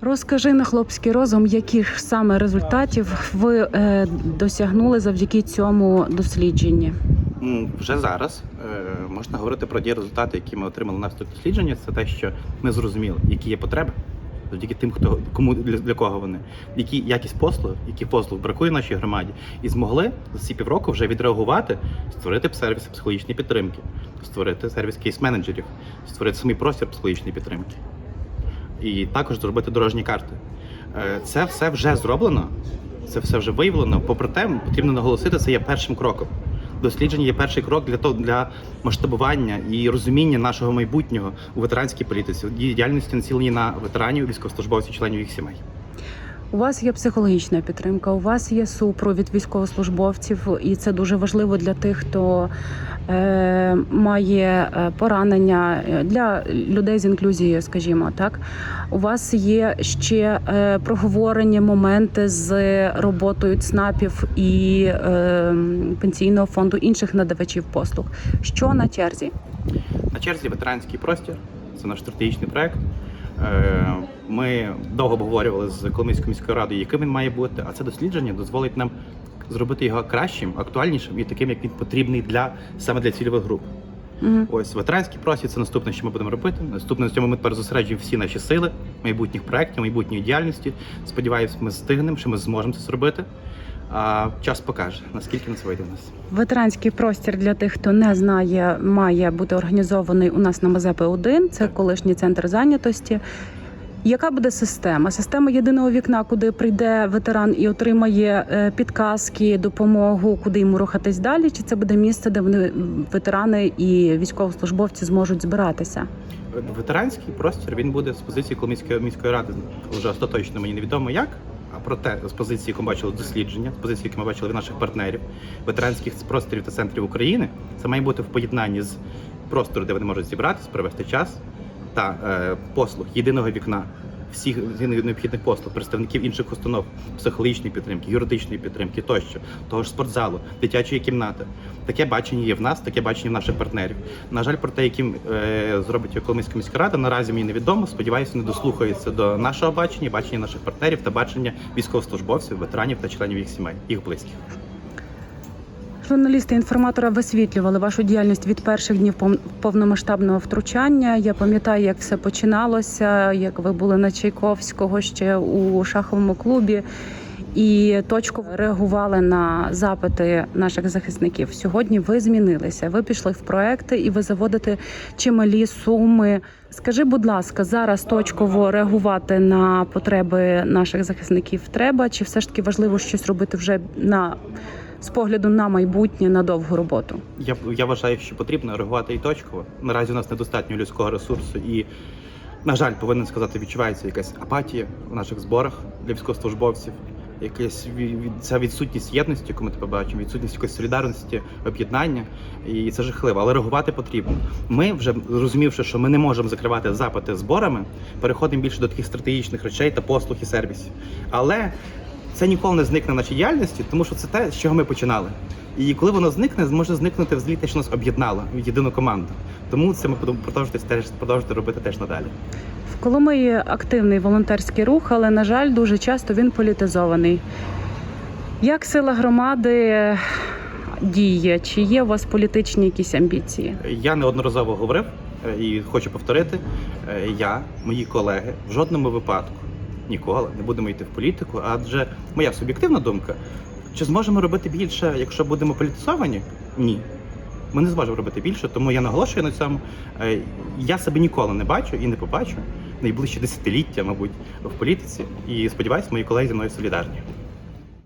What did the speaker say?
Розкажи на хлопський розум, яких саме результатів ви е, досягнули завдяки цьому дослідженню? Вже зараз е, можна говорити про ті результати, які ми отримали на дослідження. Це те, що ми зрозуміли, які є потреби завдяки тим, хто кому для, для кого вони, які якість послуг, які послуг бракує нашій громаді, і змогли за ці півроку вже відреагувати, створити сервіси психологічної підтримки, створити сервіс кейс-менеджерів, створити самий простір психологічної підтримки, і також зробити дорожні карти. Е, Це все вже зроблено, це все вже виявлено. Попри те, потрібно наголосити, це є першим кроком. Дослідження є перший крок для того для масштабування і розуміння нашого майбутнього у ветеранській політиці, діяльності націлені на ветеранів, військовослужбовців, членів їх сімей. У вас є психологічна підтримка, у вас є супровід військовослужбовців, і це дуже важливо для тих, хто е, має е, поранення е, для людей з інклюзією, скажімо так. У вас є ще е, проговорені моменти з роботою ЦНАПів і е, пенсійного фонду інших надавачів послуг. Що на черзі? На черзі ветеранський простір. Це наш стратегічний проект. Е, Ми довго обговорювали з Коломийською міською радою, яким він має бути. А це дослідження дозволить нам зробити його кращим, актуальнішим і таким, як він потрібний для саме для цільових груп. Мгм. Ось ветеранський простір це наступне, що ми будемо робити. Наступне на цьому ми тепер зосереджуємо всі наші сили майбутніх проєктів, майбутньої діяльності. Сподіваюсь, ми стигнемо, що ми зможемо це зробити. А час покаже, наскільки на це вийде в нас. Ветеранський простір для тих, хто не знає, має бути організований у нас на Мазепи 1 Це колишній центр зайнятості. Яка буде система? Система єдиного вікна, куди прийде ветеран і отримає е, підказки, допомогу, куди йому рухатись далі? Чи це буде місце, де вони ветерани і військовослужбовці зможуть збиратися? Ветеранський простір він буде з позиції Коломийської міської ради. Вже остаточно мені невідомо як. А проте з позиції, яку ми бачили дослідження, з позиції, які ми бачили від наших партнерів, ветеранських просторів та центрів України, це має бути в поєднанні з простору, де вони можуть зібратися, провести час та е, послуг єдиного вікна. Всіх необхідних послуг, представників інших установ, психологічної підтримки, юридичної підтримки тощо, того ж спортзалу, дитячої кімнати. Таке бачення є в нас, таке бачення в наших партнерів. На жаль, про те, яким е, зробить Коломийська міська рада, наразі мені невідомо. Сподіваюся, не дослухається до нашого бачення, бачення наших партнерів та бачення військовослужбовців, ветеранів та членів їх сімей, їх близьких. Журналісти інформатора висвітлювали вашу діяльність від перших днів пов- повномасштабного втручання. Я пам'ятаю, як все починалося, як ви були на Чайковського ще у шаховому клубі. І точково реагували на запити наших захисників. Сьогодні ви змінилися. Ви пішли в проекти і ви заводите чималі суми. Скажи, будь ласка, зараз точково реагувати на потреби наших захисників треба, чи все ж таки важливо щось робити вже на з погляду на майбутнє на довгу роботу? Я, я вважаю, що потрібно реагувати і точково. Наразі у нас недостатньо людського ресурсу і, на жаль, повинен сказати, відчувається якась апатія в наших зборах для військовослужбовців. Якась ця відсутність єдності, яку ми тебе бачимо, відсутність якоїсь солідарності, об'єднання, і це жахливо, але реагувати потрібно. Ми вже зрозумівши, що ми не можемо закривати запити зборами, переходимо більше до таких стратегічних речей та послуг і сервісів. Але це ніколи не зникне в нашій діяльності, тому що це те, з чого ми починали. І коли воно зникне, зможе зникнути взагалі те, що нас об'єднало в єдину команду. Тому це ми будемо продовжувати теж продовжувати робити теж надалі. В Коломиї активний волонтерський рух, але на жаль, дуже часто він політизований. Як сила громади діє? Чи є у вас політичні якісь амбіції? Я неодноразово говорив е, і хочу повторити: е, я, мої колеги в жодному випадку ніколи не будемо йти в політику, адже моя суб'єктивна думка, чи зможемо робити більше, якщо будемо політизовані? Ні. Ми не зможемо робити більше, тому я наголошую на цьому. Е, Я себе ніколи не бачу і не побачу найближчі десятиліття, мабуть, в політиці. І сподіваюся, мої колеги зі мною солідарні.